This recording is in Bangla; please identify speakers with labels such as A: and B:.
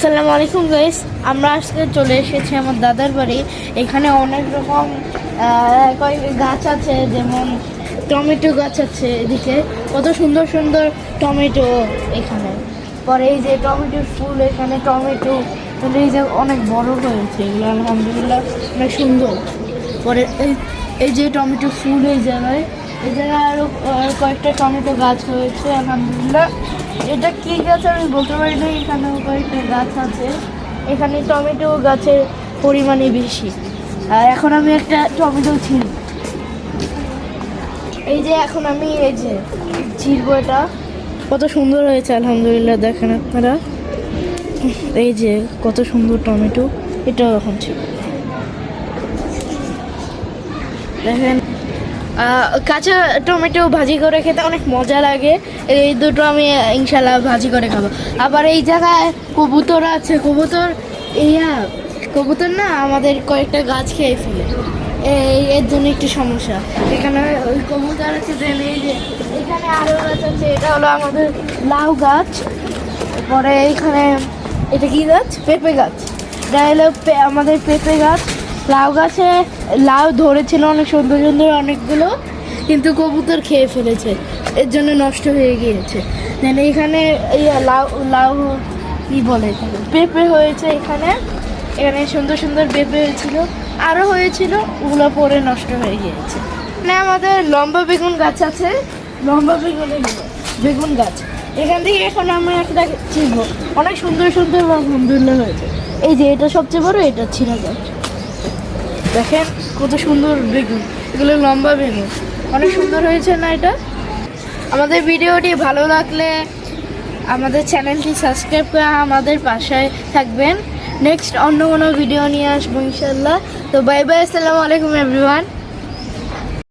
A: আসসালামু আলাইকুম গাইস আমরা আজকে চলে এসেছি আমার দাদার বাড়ি। এখানে অনেক রকম গাছ আছে, যেমন টমেটো গাছ আছে এদিকে। কত সুন্দর সুন্দর টমেটো এখানে। পরে এই যে টমেটোর ফুল, এখানে টমেটো এই যে অনেক বড় হয়েছে, এগুলো আলহামদুলিল্লাহ অনেক সুন্দর। পরে এই এই যে টমেটো ফুল এই জায়গায় এই জায়গায় আরও কয়েকটা টমেটো গাছ হয়েছে, আলহামদুলিল্লাহ। এটা কি গাছ আমি বলতে পারি না এখানেও কয়েকটা গাছ আছে। এখানে টমেটো গাছের পরিমাণে বেশি। আর এখন আমি একটা টমেটো ছিঁড়ব। এই যে এখন আমি এই যে ছিঁড়বো এটা। কত সুন্দর হয়েছে, আলহামদুলিল্লাহ, দেখেন আপনারা। এই যে কত সুন্দর টমেটো, এটাও এখন ছিল দেখেন। কাঁচা টমেটো ভাজি করে খেতে অনেক মজা লাগে। এই দুটো আমি ইনশাল্লাহ ভাজি করে খাব। আবার এই জায়গায় কবুতর আছে, কবুতর, ইয়া, কবুতর না আমাদের কয়েকটা গাছ খেয়ে ফেলে। এই, এর জন্য একটু সমস্যা। এখানে ওই কবুতর আছে যে এখানে আরও গাছ আছে, এটা হলো আমাদের লাউ গাছ। পরে এইখানে, এটা কি গাছ? পেঁপে গাছ। এটা হলো আমাদের পেঁপে গাছ। লাউ গাছে, লাউ ধরেছিল অনেক সুন্দর সুন্দর অনেকগুলো, কিন্তু কবুতর খেয়ে ফেলেছে। এর জন্য নষ্ট হয়ে গিয়েছে। দেন এখানে এই লাউ লাউ কি বলে পেঁপে হয়েছে এখানে। এখানে সুন্দর সুন্দর পেঁপে হয়েছিল। আরও হয়েছিল, ওগুলো পরে নষ্ট হয়ে গিয়েছে। এখানে আমাদের লম্বা বেগুন গাছ আছে। লম্বা বেগুন বেগুন গাছ। এখান থেকে এখন আমরা একটা চিনব অনেক সুন্দর সুন্দর বা আলহামদুলিল্লাহ হয়েছে। এই যে এটা সবচেয়ে বড়, এটা ছিঁড়া গাছ। দেখেন কত সুন্দর বেগুন। এগুলো লম্বা বেগুন। অনেক সুন্দর হয়েছে না এটা? আমাদের ভিডিওটি ভালো লাগলে আমাদের চ্যানেলটি সাবস্ক্রাইব করে আমাদের পাশে থাকবেন। নেক্সট অন্য কোনো ভিডিও নিয়ে আসব ইনশাল্লাহ তো বাই বাই আসসালামু আলাইকুম এভরিওয়ান